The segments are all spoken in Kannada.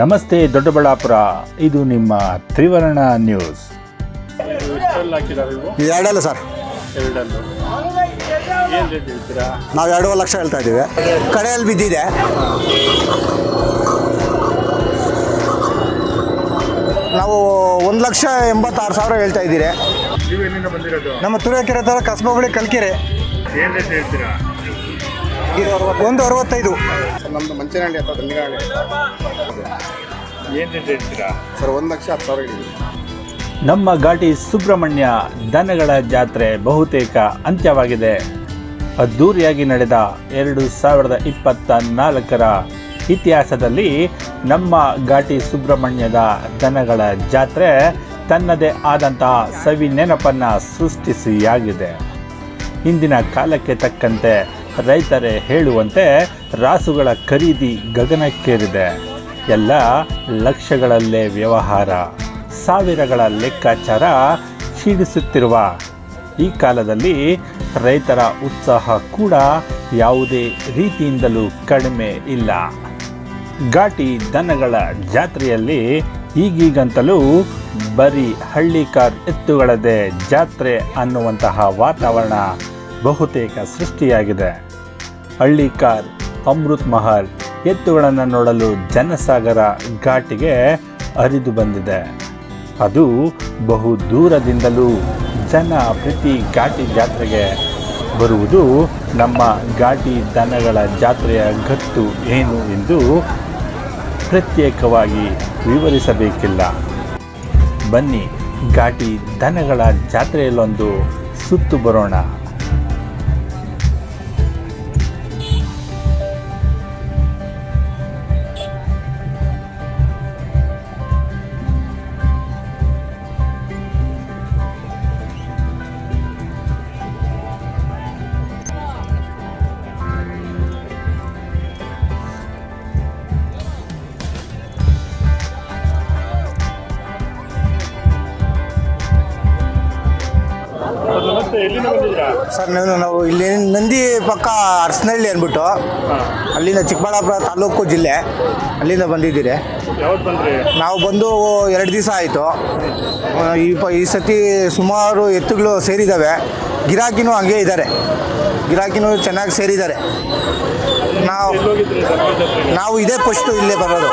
ನಮಸ್ತೆ ದೊಡ್ಡಬಳ್ಳಾಪುರ ಇದು ನಿಮ್ಮ ತ್ರಿವರ್ಣ ನ್ಯೂಸ್. ಎರಡಲ್ಲ ಸರ್. ಎರಡಲ್ಲು. ಏನು ಹೇಳ್ತೀರಾ? ನಾವು ಎರಡೂವರೆ ಲಕ್ಷ ಹೇಳ್ತಾ ಇದ್ದೀವಿ. ಕಡೆಯಲ್ಲಿ ಬಿದ್ದಿದೆ. ನಾವು ಒಂದು ಲಕ್ಷ ಎಂಬತ್ತಾರು ಸಾವಿರ ಹೇಳ್ತಾ ಇದ್ದೀರಿ. ನೀವು ಎಲ್ಲಿಂದ ಬಂದಿರೋದು? ನಮ್ಮ ತುರುವೇಕೆರೆ ಥರ ಕಸಬೊಗಳಿ ಕಲ್ಕೆರೆ. ಏನು ರೇಟ್ ಹೇಳ್ತೀರಾ? ಒಂದು ಅರವತ್ತೈದು. ನಮ್ದು ಮಂಚನಹಳ್ಳಿ ಅಂತ ದಂಡಿನಹಳ್ಳಿ. ಏನು ರೇಟ್ ಹೇಳ್ತೀರಾ? ಸರ್ ಒಂದು ಲಕ್ಷ ಹತ್ತು ಸಾವಿರ ಹೇಳಿದ್ವಿ. ನಮ್ಮ ಘಾಟಿ ಸುಬ್ರಹ್ಮಣ್ಯ ದನಗಳ ಜಾತ್ರೆ ಬಹುತೇಕ ಅಂತ್ಯವಾಗಿದೆ. ಅದ್ದೂರಿಯಾಗಿ ನಡೆದ ಎರಡು ಸಾವಿರದ ಇಪ್ಪತ್ತ ನಾಲ್ಕರ ಇತಿಹಾಸದಲ್ಲಿ ನಮ್ಮ ಘಾಟಿ ಸುಬ್ರಹ್ಮಣ್ಯದ ದನಗಳ ಜಾತ್ರೆ ತನ್ನದೇ ಆದಂತಹ ಸವಿ ನೆನಪನ್ನು ಸೃಷ್ಟಿಸಿಯಾಗಿದೆ. ಇಂದಿನ ಕಾಲಕ್ಕೆ ತಕ್ಕಂತೆ ರೈತರೇ ಹೇಳುವಂತೆ ರಾಸುಗಳ ಖರೀದಿ ಗಗನಕ್ಕೇರಿದೆ. ಎಲ್ಲ ಲಕ್ಷಗಳಲ್ಲೇ ವ್ಯವಹಾರ. ಸಾವಿರಗಳ ಲೆಕ್ಕಾಚಾರ ಕ್ಷೀಣಿಸುತ್ತಿರುವ ಈ ಕಾಲದಲ್ಲಿ ರೈತರ ಉತ್ಸಾಹ ಕೂಡ ಯಾವುದೇ ರೀತಿಯಿಂದಲೂ ಕಡಿಮೆ ಇಲ್ಲ. ಘಾಟಿ ದನಗಳ ಜಾತ್ರೆಯಲ್ಲಿ ಈಗೀಗಂತಲೂ ಬರೀ ಹಳ್ಳಿಕಾರ್ ಎತ್ತುಗಳದೇ ಜಾತ್ರೆ ಅನ್ನುವಂತಹ ವಾತಾವರಣ ಬಹುತೇಕ ಸೃಷ್ಟಿಯಾಗಿದೆ. ಹಳ್ಳಿಕಾರ್ ಅಮೃತ್ ಮಹಲ್ ಎತ್ತುಗಳನ್ನು ನೋಡಲು ಜನಸಾಗರ ಘಾಟಿಗೆ ಹರಿದು ಬಂದಿದೆ. ಅದು ಬಹು ದೂರದಿಂದಲೂ ಜನ ಪ್ರತಿ ಘಾಟಿ ಜಾತ್ರೆಗೆ ಬರುವುದು ನಮ್ಮ ಘಾಟಿ ದನಗಳ ಜಾತ್ರೆಯ ಗತ್ತು ಏನು ಎಂದು ಪ್ರತ್ಯೇಕವಾಗಿ ವಿವರಿಸಬೇಕಿಲ್ಲ. ಬನ್ನಿ ಘಾಟಿ ದನಗಳ ಜಾತ್ರೆಯಲ್ಲೊಂದು ಸುತ್ತು ಬರೋಣ. ಸರ್ ನಾನು ನಾವು ಇಲ್ಲಿ ನಂದಿ ಪಕ್ಕ ಅರ್ಸನಹಳ್ಳಿ ಅಂದ್ಬಿಟ್ಟು ಅಲ್ಲಿಂದ ಚಿಕ್ಕಬಳ್ಳಾಪುರ ತಾಲೂಕು ಜಿಲ್ಲೆ ಅಲ್ಲಿಂದ ಬಂದಿದ್ದೀರಿ. ಯಾವತ್ತು ಬಂದ್ರಿ? ನಾವು ಬಂದು ಎರಡು ದಿವಸ ಆಯಿತು. ಈ ಪ ಈ ಸತಿ ಸುಮಾರು ಎತ್ತುಗಳು ಸೇರಿದ್ದಾವೆ ಗಿರಾಕಿನೂ ಹಂಗೆ ಇದ್ದಾರೆ ಗಿರಾಕಿನೂ ಚೆನ್ನಾಗಿ ಸೇರಿದ್ದಾರೆ ನಾವು ನಾವು ಇದೇ ಫಸ್ಟು ಇಲ್ಲೇ ಬರೋದು.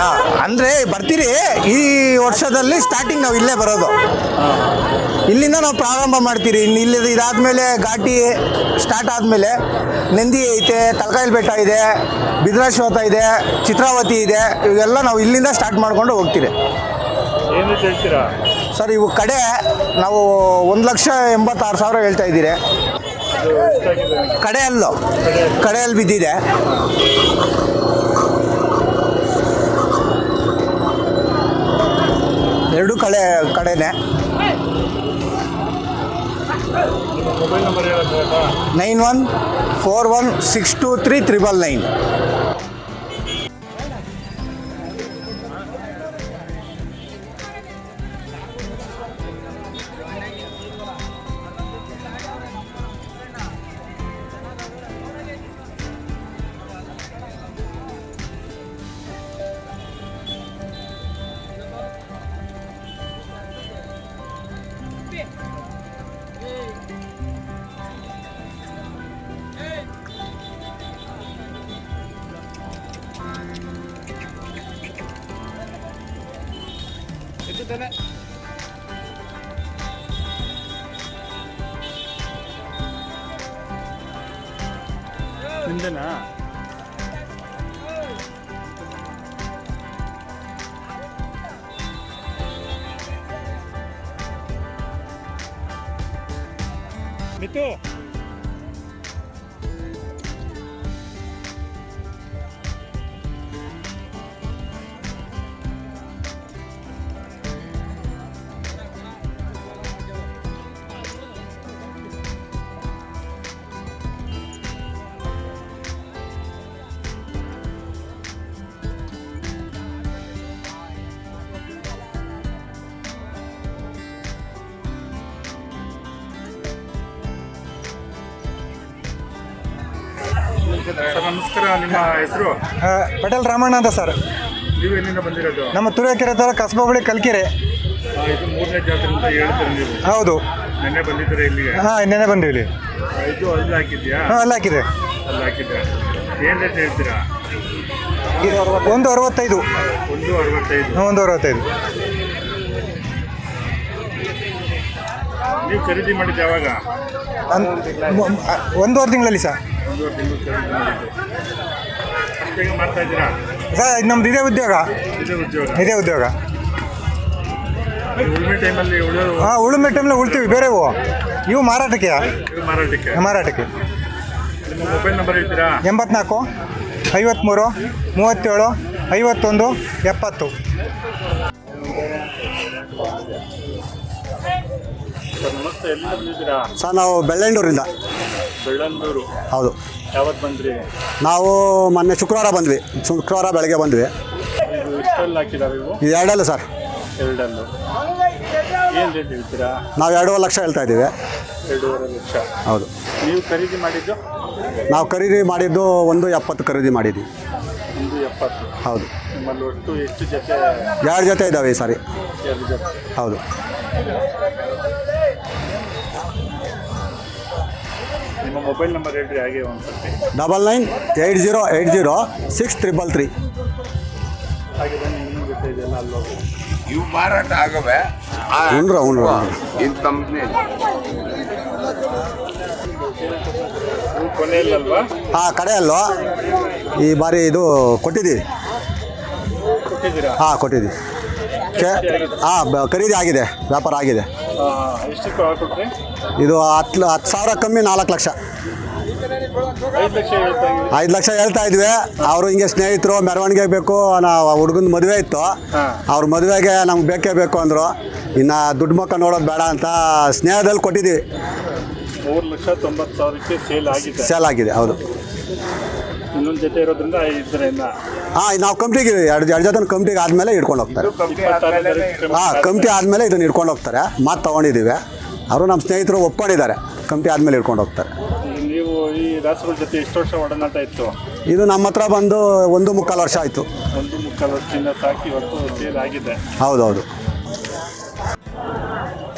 ಹಾಂ ಅಂದರೆ ಬರ್ತೀರಿ ಈ ವರ್ಷದಲ್ಲಿ ಸ್ಟಾರ್ಟಿಂಗ್ ನಾವು ಇಲ್ಲೇ ಬರೋದು. ಇಲ್ಲಿಂದ ನಾವು ಪ್ರಾರಂಭ ಮಾಡ್ತೀರಿ. ಇನ್ನು ಇಲ್ಲಿ ಇದಾದಮೇಲೆ ಘಾಟಿ ಸ್ಟಾರ್ಟ್ ಆದಮೇಲೆ ನಂದಿ ಐತೆ ತಲಕಾಯಿಲ್ ಬೆಟ್ಟ ಇದೆ ಬಿದ್ರಾಶ್ವತ ಇದೆ ಚಿತ್ರಾವತಿ ಇದೆ ಇವೆಲ್ಲ ನಾವು ಇಲ್ಲಿಂದ ಸ್ಟಾರ್ಟ್ ಮಾಡಿಕೊಂಡು ಹೋಗ್ತೀರಿ. ಏನು ಹೇಳ್ತೀರಾ? ಸರ್ ಇವು ಕಡೆ ನಾವು ಒಂದು ಲಕ್ಷ ಎಂಬತ್ತಾರು ಸಾವಿರ ಹೇಳ್ತಾ ಇದ್ದೀರಿ. ಕಡೆಯಲ್ಲೂ ಕಡೆಯಲ್ಲಿ ಬಿದ್ದಿದೆ. ಎರಡು ಕಡೆ ಕಡೆನೇ. Nine one four one six two three triple nine. ನಿಮ್ದೇನಾ ಮಿತು. ಸರ್ ನಮಸ್ಕಾರ ನಿಮ್ಮ ಹೆಸರು? ಪಟೇಲ್ ರಾಮಣ್ಣ ಅಂತ ಸರ್. ನೀವು ಎಲ್ಲಿಂದ ಬಂದಿರೋದು? ನಮ್ಮ ತುರುವೇಕೆರೆ ತರ ಕಸಬಾ ಬಳಿ ಕಲ್ಕೆರೆ ಇದು ಮೂರನೇ ಜಾತ್ರೆ ಅಂತ ಹೇಳ್ತೀರಿ ನೀವು? ಹೌದು. ನೆನ್ನೆ ಬಂದಿದ್ದೀರಾ ಇಲ್ಲಿಗೆ? ಹಾಂ ನೆನೆ ಬಂದಿವಿ ಇಲ್ಲಿ. ಇದು ಅಲ್ಲಿ ಹಾಕಿದ್ಯಾ? ಹಾಂ ಅಲ್ಲಿ ಹಾಕಿದೆ. ಅಲ್ಲಿ ಹಾಕಿದ್ಯಾ? ಏನು ರೇಟ್ ಹೇಳ್ತೀರಾ? ಒಂದು ಅರವತ್ತೈದು. ಒಂದು ಅರವತ್ತೈದು. ಒಂದು ಅರವತ್ತೈದು. ನೀವು ಖರೀದಿ ಮಾಡಿದ್ದು ಯಾವಾಗ? ಒಂದು ತಿಂಗಳಲ್ಲಿ ಸರ್. ಮಾಡ್ತಾ ಇದ್ದೀರಾ ಸರ್ ಇದು ನಮ್ದು ಇದೇ ಉದ್ಯೋಗ. ಇದೇ ಉದ್ಯೋಗ. ಇದೇ ಉದ್ಯೋಗ. ನೀವು ಉಳ್ಮೆ ಟೈಮಲ್ಲಿ ಉಳಿಯೋದು ಹಾಂ ಉಳುಮೆ ಟೈಮಲ್ಲಿ ಉಳ್ತೀವಿ ಬೇರೆವು ಇವು. ಮಾರಾಟಕ್ಕೆ. ಇದು ಮಾರಾಟಕ್ಕೆ. ಮಾರಾಟಕ್ಕೆ. ನಿಮ್ಮ ಮೊಬೈಲ್ ನಂಬರ್ ಹೇಳ್ತೀರಾ? ಎಂಬತ್ನಾಲ್ಕು ಐವತ್ತ್ಮೂರು ಮೂವತ್ತೇಳು ಐವತ್ತೊಂದು ಎಪ್ಪತ್ತು. ಸರ್ ನಮಸ್ತೆ. ಎಲ್ಲಿ ಬಂದಿದ್ದೀರಾ? ಸರ್ ನಾವು ಬೆಳ್ಳಂಡೂರಿಂದ. ಬೆಳ್ಳಂದೂರು ಹೌದು. ಯಾವತ್ತು ಬಂದ್ರಿ? ನಾವು ಮೊನ್ನೆ ಶುಕ್ರವಾರ ಬಂದ್ವಿ. ಶುಕ್ರವಾರ ಬೆಳಗ್ಗೆ ಬಂದ್ವಿ. ಇದು ಇಷ್ಟಲ್ಲಿ ಹಾಕಿದಾವೆ ಇವು? ಇದು ಎರಡಲ್ಲ ಸರ್. ಎರಡಲ್ಲು. ಏನು ರೇಟ್ ಹೇಳ್ತೀರಾ? ನಾವು ಎರಡೂವರೆ ಲಕ್ಷ ಹೇಳ್ತಾ ಇದ್ದೀವಿ. ಎರಡೂವರೆ ಲಕ್ಷ. ಹೌದು. ನೀವು ಖರೀದಿ ಮಾಡಿದ್ದು? ನಾವು ಖರೀದಿ ಮಾಡಿದ್ದು ಒಂದು ಎಪ್ಪತ್ತು ಖರೀದಿ ಮಾಡಿದ್ವಿ. ಒಂದು ಎಪ್ಪತ್ತು. ಹೌದು. ನಿಮ್ಮಲ್ಲಿ ಒಟ್ಟು ಎಷ್ಟು ಜೊತೆ? ಎರಡು ಜೊತೆ ಇದ್ದಾವೆ ಈ ಸಾರಿ. ಎರಡು ಜೊತೆ. ಹೌದು. ನಿಮ್ಮ ಮೊಬೈಲ್ ನಂಬರ್ ಹೇಳ್ರಿ ಹಾಗೆ ಒಂದು ಸರ್ತಿ. Double nine eight zero eight zero six triple three. ಹಾಗೆ ಬನ್ನಿ ಇನ್ನೊಂದು ಜೊತೆ ಇದೆಯಲ್ಲ ಅಲ್ಲಿ ಹೋಗಿ. ಇವು ಮಾರಾಟ ಆಗವೆ. ಉಂಡ್ರ ಉಂಡ್ರ ಇದು ಕಂಪ್ನಿ ಕೊನೆಯಲ್ಲಲ್ವಾ? ಹಾಂ ಕಡೆಯಲ್ಲೋ. ಈ ಬಾರಿ ಇದು ಕೊಟ್ಟಿದ್ದೀವಿ ಕೊಟ್ಟಿದ್ದೀರಾ? ಹಾಂ ಕೊಟ್ಟಿದ್ದೀವಿ. ಹಾಂ ಖರೀದಿ ಆಗಿದೆ ವ್ಯಾಪಾರ ಆಗಿದೆ. ಎಷ್ಟು ಇದು ಹತ್ತು ಹತ್ತು ಸಾವಿರ ಕಮ್ಮಿ ನಾಲ್ಕು ಲಕ್ಷ. ಐದು ಲಕ್ಷ ಹೇಳ್ತಾ ಇದ್ದೀವಿ ಐದು ಲಕ್ಷ ಹೇಳ್ತಾ ಇದ್ವಿ. ಅವರು ಹಿಂಗೆ ಸ್ನೇಹಿತರು ಮೆರವಣಿಗೆ ಬೇಕು ನಾವು ಹುಡುಗನ ಮದುವೆ ಇತ್ತು. ಅವ್ರ ಮದುವೆಗೆ ನಮ್ಗೆ ಬೇಕೇ ಬೇಕು ಅಂದರು. ಇನ್ನು ದುಡ್ಡು ಮಕ್ಕ ನೋಡೋದು ಬೇಡ ಅಂತ ಸ್ನೇಹದಲ್ಲಿ ಕೊಟ್ಟಿದ್ದೀವಿ. ಮೂರು ಲಕ್ಷ ತೊಂಬತ್ತು ಸಾವಿರಕ್ಕೆ ಸೇಲ್ ಆಗಿದೆ. ಸೇಲ್ ಆಗಿದೆ ಹೌದು. ಇನ್ನೊಂದು ಜೊತೆ ಇರೋದ್ರಿಂದ ಇದರಿಂದ ಹಾಂ ನಾವು ಕಮಿಟಿಗೆ ಎರಡು ಎರಡು ಜೊತೆ ಕಮಿಟಿಗೆ ಆದಮೇಲೆ ಇಟ್ಕೊಂಡು ಹೋಗ್ತಾರೆ. ಹಾ ಕಮಿಟಿ ಆದಮೇಲೆ ಇದನ್ನು ಇಟ್ಕೊಂಡು ಹೋಗ್ತಾರೆ. ಮಾತು ತೊಗೊಂಡಿದ್ದೀವಿ ಅವರು ನಮ್ಮ ಸ್ನೇಹಿತರು ಒಪ್ಕೊಂಡಿದ್ದಾರೆ. ಕಮಿಟಿ ಆದಮೇಲೆ ಇಟ್ಕೊಂಡು ಹೋಗ್ತಾರೆ. ನೀವು ಈ ದಾಸರ ಜೊತೆ ಎಷ್ಟು ವರ್ಷ ಒಡನಾಟ ಇತ್ತು ಇದು ನಮ್ಮ ಹತ್ರ ಬಂದು ಒಂದು ಮುಕ್ಕಾಲು ವರ್ಷ ಆಯಿತು. ಒಂದು ಮುಕ್ಕಾಲು ವರ್ಷದಿಂದ ಸಾಕಿ ಇವತ್ತು ಸೇಲ್ ಆಗಿದೆ. ಹೌದೌದು.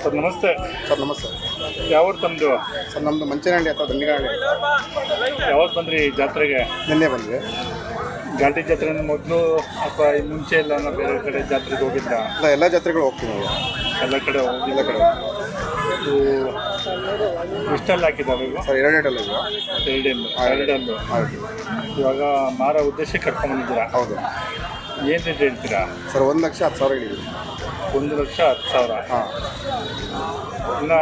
ಸರ್ ನಮಸ್ತೆ. ಸರ್ ನಮಸ್ತೆ. ಯಾವ್ದು ತಮ್ಮದು ಸರ್ ನಮ್ಮದು ಮಂಚನಹಳ್ಳಿ ಅಥವಾ ದಂಡಿಗಾಳಿ ಯಾವತ್ತು ಬಂದ್ರಿ ಈ ಜಾತ್ರೆಗೆ? ನಿನ್ನೆ ಬಂದ್ವಿ. ಘಾಟಿ ಜಾತ್ರೆ ಮೊದಲು ಅಥವಾ ಈ ಮುಂಚೆ ಎಲ್ಲ ನಾವು ಬೇರೆ ಕಡೆ ಜಾತ್ರೆಗೆ ಹೋಗಿದ್ದ ಇಲ್ಲ ಎಲ್ಲ ಜಾತ್ರೆಗಳು ಹೋಗ್ತೀವಿ ನಾವು. ಎಲ್ಲ ಕಡೆ ಹೋಗಿಲ್ಲ ಕಡೆ ಇದು ಎಷ್ಟಲ್ಲಿ ಹಾಕಿದ್ದಾರೆ ಈಗ ಸರ್ ಎರಡು ಎರಡಲ್ಲ ಈಗ ಎರಡಲ್ಲು ಎರಡಲ್ಲು ಹೌದು. ಇವಾಗ ಮಾರ ಉದ್ದೇಶಕ್ಕೆ ಕರ್ಕೊಂಡ್ಬಂದಿದ್ದೀರಾ ಹೌದು. ಏನು ರೇಟ್ ಹೇಳ್ತೀರಾ? ಸರ್ ಒಂದು ಲಕ್ಷ ಹತ್ತು ಸಾವಿರ ಹೇಳಿದ್ದೀವಿ ಒಂದು ಲಕ್ಷ ಹತ್ತು ಸಾವಿರ. ಹಾಂ. ಇನ್ನು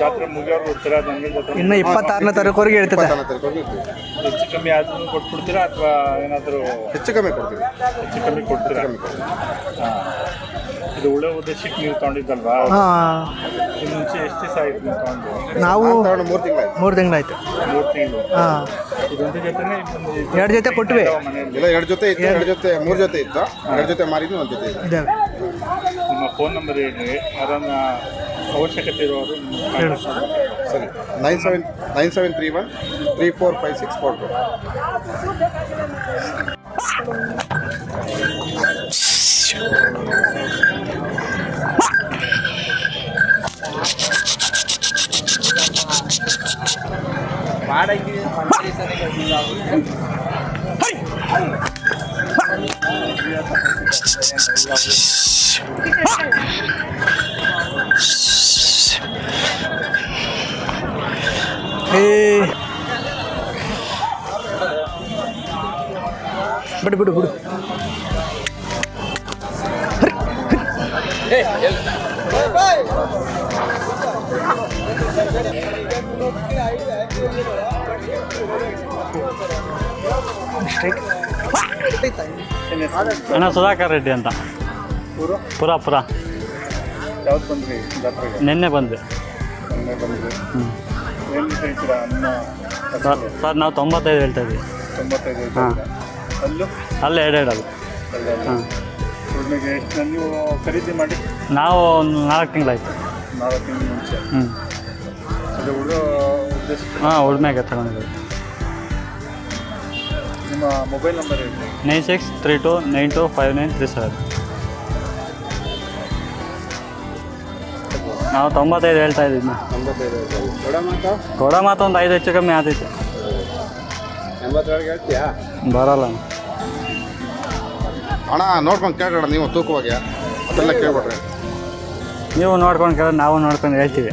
ಜಾತ್ರೆ ಮುಗಿಯೋರು ನನಗೆ ಇನ್ನು ಇಪ್ಪತ್ತಾರನೇ ತಾರೀಕುವರೆಗೆ ಹೇಳ್ತದೆ ಇಪ್ಪತ್ತಾರನೇ ತಾರೀಕು ಹೆಚ್ಚು ಕಮ್ಮಿ ಆದ್ರೂ ಕೊಟ್ಬಿಡ್ತೀರಾ ಅಥವಾ ಏನಾದರೂ ಹೆಚ್ಚು ಕಮ್ಮಿ ಕೊಡ್ತೀವಿ. ಹೆಚ್ಚು ಕಮ್ಮಿ ಕೊಡ್ತೀರಾ? ಕಮ್ಮಿ ಕೊಡ್ತೀವಿ. ಹಾಂ. ಇದು ಒಳ್ಳೆ ಉದ್ದೇಶಕ್ಕೆ ನೀವು ತಗೊಂಡಿದ್ದಲ್ವಾ? ಹಾಂ. ಮುಂಚೆ ಎಷ್ಟು ದಿವಸ ಆಯ್ತು ನೀವು ತೊಗೊಂಡು? ನಾವು ಮೂರು ತಗೊಂಡು ಮೂರು ತಿಂಗಳಾಯ್ತು ಮೂರು ತಿಂಗಳಾಯ್ತು. ಮೂರು ತಿಂಗಳು. ಹಾಂ. ಇದೊಂದು ಜೊತೆನೇ ಇನ್ನೊಂದು ಇದು ಎರಡು ಜೊತೆ ಕೊಟ್ವಿ. ಮನೆಯಲ್ಲಿ? ಇಲ್ಲ ಎರಡು ಜೊತೆ ಇತ್ತು ಎರಡು ಜೊತೆ ಮೂರು ಜೊತೆ ಇತ್ತು. ಎರಡು ಜೊತೆ ಮಾರಿದ್ವಿ ಒಂದು ಜೊತೆ ಇದೆ ಇದ್ದಾವೆ ನಿಮ್ಮ ಫೋನ್ ನಂಬರ್ ಹೇಳಿ ಯಾರನ್ನ ಅವಶ್ಯಕತೆ ಇರೋರು ನಿಮ್ಗೆ contact ಮಾಡ್ಬೇಕು. ಸರಿ. Nine seven nine seven three one three four five six four two ಏ ಬಿಡು ಬಿಡು? ಅಣ್ಣ ಸುಧಾಕರ್ ರೆಡ್ಡಿ ಅಂತ. ಪುರ ಪುರ. ಯಾವ್ದು ಬಂದ್ರಿ ಜಾತ್ರೆಗೆ ನಿನ್ನೆ ಬಂದ್ವಿ. ಮೊನ್ನೆ ಬಂದ್ರಿ ಏನು ಹೇಳ್ತೀರಾ ನಿಮ್ಮ ಸರ್ ಸರ್ ನಾವು ತೊಂಬತ್ತೈದು ಹೇಳ್ತಾ ಇದ್ವಿ ತೊಂಬತ್ತೈದು ಹಾಂ. ಅಲ್ಲೂ? ಅಲ್ಲೇ ಎರಡು ಎರಡಲ್ಲ ಹಾಂ ನೀವು ಖರೀದಿ ಮಾಡಿ? ನಾವು ಒಂದು ನಾಲ್ಕು ತಿಂಗಳಾಯ್ತು. ನಾಲ್ಕು ತಿಂಗಳ ಮುಂಚೆ. ಹ್ಞೂ ಅದು ಉದ್ದೇಶ? ಹಾಂ ಉಳ್ಮೆಗೆ ತಗೊಂಡಿದ್ದೀವಿ ನಿಮ್ಮ ಮೊಬೈಲ್ ನಂಬರ್ ಹೇಳಿ. Nine six three two nine two five nine three seven. ನಾವು ತೊಂಬತ್ತೈದು ಹೇಳ್ತಾ ಇದ್ದೀವಿ ಕೊಡ ಮಾತು? ಒಂದು ಐದು ಹೆಚ್ಚು ಕಮ್ಮಿ ಆಗ್ತೈತೆ ಬರಲ್ಲ. ಅಣ್ಣ ನೋಡ್ಕೊಂಡು ಕೇಳ್ಬೇಡ ನೀವು ತೂಕವಾಗಿ. ಅದೆಲ್ಲ ಕೇಳ್ಬೇಡ್ರಿ. ನೀವು ನೋಡ್ಕೊಂಡು ಕೇಳ ನಾವು ನೋಡ್ಕೊಂಡು ಹೇಳ್ತೀವಿ.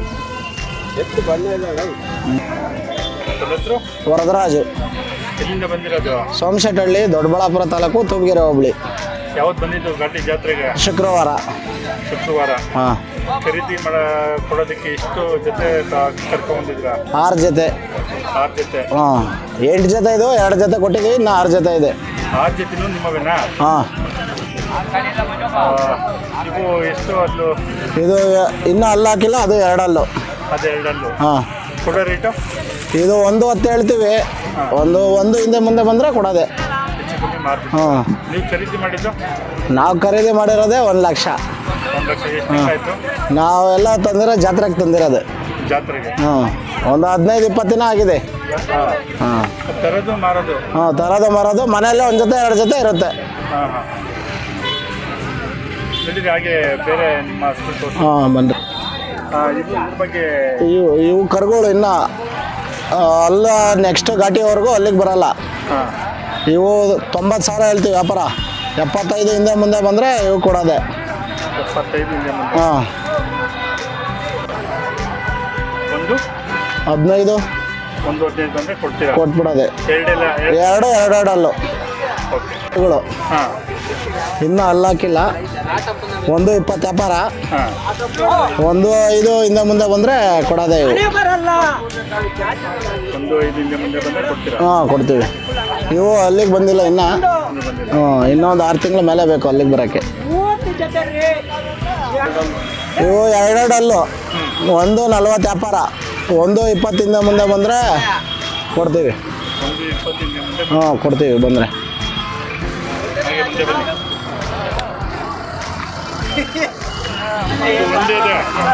ವರದರಾಜು. ಎಲ್ಲಿಂದ ಬಂದಿರೋದು? ಸೋಮಶೆಟ್ಟಹಳ್ಳಿ ದೊಡ್ಡಬಳ್ಳಾಪುರ ತಾಲೂಕು ತುಮಗೇರಿ ಹೋಬಳಿ. ಯಾವತ್ತು ಬಂದಿದ್ದು ಗಟ್ಟಿ ಜಾತ್ರೆಗೆ? ಶುಕ್ರವಾರ. ಶುಕ್ರವಾರ. ಹಾಂ. ಖರೀದಿ ಮಾಡ ಕೊಡೋದಕ್ಕೆ ಎಷ್ಟು ಜೊತೆ ಕರ್ಕೊಂಡ್ಬಂದಿದ್ರ ಆರು ಜೊತೆ. ಆರು ಜೊತೆ. ಹಾಂ ಎಂಟು ಜೊತೆ ಇದು ಎರಡು ಜೊತೆ ಕೊಟ್ಟಿದ್ದೀವಿ ಇನ್ನು ಆರು ಜೊತೆ ಇದೆ. ಆರು ಜೊತೆನೂ ನಿಮ್ಮವೇನಾ? ಹಾಂ. ನೀವು ಎಷ್ಟು ಅಲ್ಲೂ? ಇದು ಇನ್ನೂ ಅಲ್ಲ ಹಾಕಿಲ್ಲ ಅದು ಎರಡಲ್ಲು. ಅದೆರಡಲ್ಲೂ ಹಾಂ. ಕೊಡೋ ರೇಟು? ಇದು ಒಂದು ಹೊತ್ತು ಹೇಳ್ತೀವಿ. ಒಂದು ಒಂದು ಹಿಂದೆ ಮುಂದೆ ಬಂದರೆ ಕೊಡೋದೆ. ಹೆಚ್ಚು ಕಮ್ಮಿ ಮಾಡ್ತೀವಿ ಹಾಂ. ನೀವು ಖರೀದಿ ಮಾಡಿದ್ದು? ನಾವು ಖರೀದಿ ಮಾಡಿರೋದೇ ಒಂದು ಲಕ್ಷ. ಒಂದು ಲಕ್ಷ ಎಷ್ಟು ಆಯಿತು ನಾವೆಲ್ಲ ತಂದಿರೋ ಜಾತ್ರೆಗೆ ತಂದಿರೋದು. ಜಾತ್ರೆಗೆ. ಹಾಂ ಒಂದು ಹದಿನೈದು ಇಪ್ಪತ್ತು ದಿನ ಆಗಿದೆ. ಹಾಂ. ತರೋದು ಮಾರೋದು. ಹಾಂ ತರೋದು ಮರೋದು ಮನೆಯಲ್ಲೇ ಒಂದು ಜೊತೆ ಎರಡು ಜೊತೆ ಇರುತ್ತೆ. ಹಾಂ ಹಾಂ. ನಡೀರಿ ಹಾಗೆ ಬೇರೆ ನಿಮ್ಮ ಹಸ್ರು ತೋರಿಸಿ. ಹಾಂ ಬನ್ರಿ ಇದ್ರ ಬಗ್ಗೆ ಇವು ಇವು ಕರುಗಳು ಇನ್ನು ಆ, ಅಲ್ಲ ನೆಕ್ಸ್ಟ್ ಘಾಟಿವರೆಗೂ ಅಲ್ಲಿಗೆ ಬರಲ್ಲ. ಹಾಂ. ಇವು ತೊಂಬತ್ತು ಸಾವಿರ ಹೇಳ್ತೀವಿ ವ್ಯಾಪಾರ. ಎಪ್ಪತ್ತೈದು ಹಿಂದೆ ಮುಂದೆ ಬಂದರೆ ಇವು ಕೊಡೋದೆ ಎಪ್ಪತ್ತೈದು ಇದೆ ಮುಂದೆ. ಹಾಂ. ಒಂದು ಹದಿನೈದು? ಒಂದು ಹದಿನೈದು ಬಂದರೆ ಕೊಡ್ತೀರಾ? ಕೊಟ್ಬಿಡೋದೆ. ಎರಡೆಲ್ಲ ಎರಡು? ಎರಡು ಅಲ್ಲುಗಳು ಓಕೆ. ಇವುಗಳು. ಹಾಂ. ಇನ್ನೂ ಅಲ್ಲಾಕಿಲ್ಲ. ಒಂದು ಇಪ್ಪತ್ತು ವ್ಯಾಪಾರ. ಹಾಂ. ಒಂದು ಐದು ಹಿಂದೆ ಮುಂದೆ ಬಂದರೆ ಕೊಡೋದೇ ಇವು. ಒಂದು ಐದಿಂದ ಮುಂದೆ ಬಂದರೆ ಕೊಡ್ತೀರಾ? ಹಾಂ ಕೊಡ್ತೀವಿ. ನೀವು ಅಲ್ಲಿಗೆ ಬಂದಿಲ್ಲ ಇನ್ನು. ಹ್ಞೂ ಇನ್ನೊಂದು ಆರು ತಿಂಗಳ ಮೇಲೆ ಬೇಕು ಅಲ್ಲಿಗೆ ಬರೋಕ್ಕೆ. ಇವು ಎರಡೆರಡಲ್ಲು. ಒಂದು ನಲ್ವತ್ತು ವ್ಯಾಪಾರ, ಒಂದು ಇಪ್ಪತ್ತಿಂದ ಮುಂದೆ ಬಂದರೆ ಕೊಡ್ತೀವಿ. ಹಾಂ, ಕೊಡ್ತೀವಿ, ಬಂದರೆ.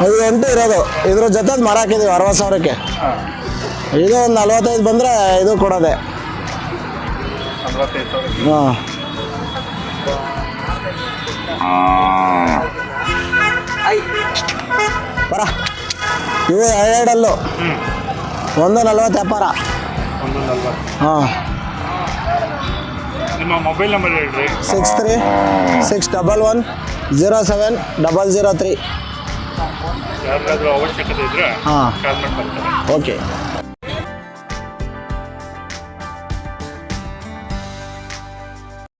ಇದು ಎಂಟು ಇರೋದು. ಇದ್ರ ಜೊತೆ ಮರ ಹಾಕಿದ್ದೀವಿ ಅರವತ್ತು ಸಾವಿರಕ್ಕೆ. ಇದು ಒಂದು ನಲ್ವತ್ತೈದು ಬಂದರೆ ಇದು ಕೊಡೋದೆ. ಹಾಂ. ಬರ. ಇವು ಐ ಒಂದು ನಲ್ವತ್ತು ವ್ಯಾಪಾರ. ಒಂದು ನಲ್ವತ್ತು. ಹಾಂ. ನಿಮ್ಮ ಮೊಬೈಲ್ ನಂಬರ್ ಹೇಳ್ರಿ. Six three six double one zero seven double zero three. ಯಾರಿಗಾದ್ರೂ ಅವಶ್ಯಕತೆ ಇದ್ರೆ ಹಾಂ. Call okay.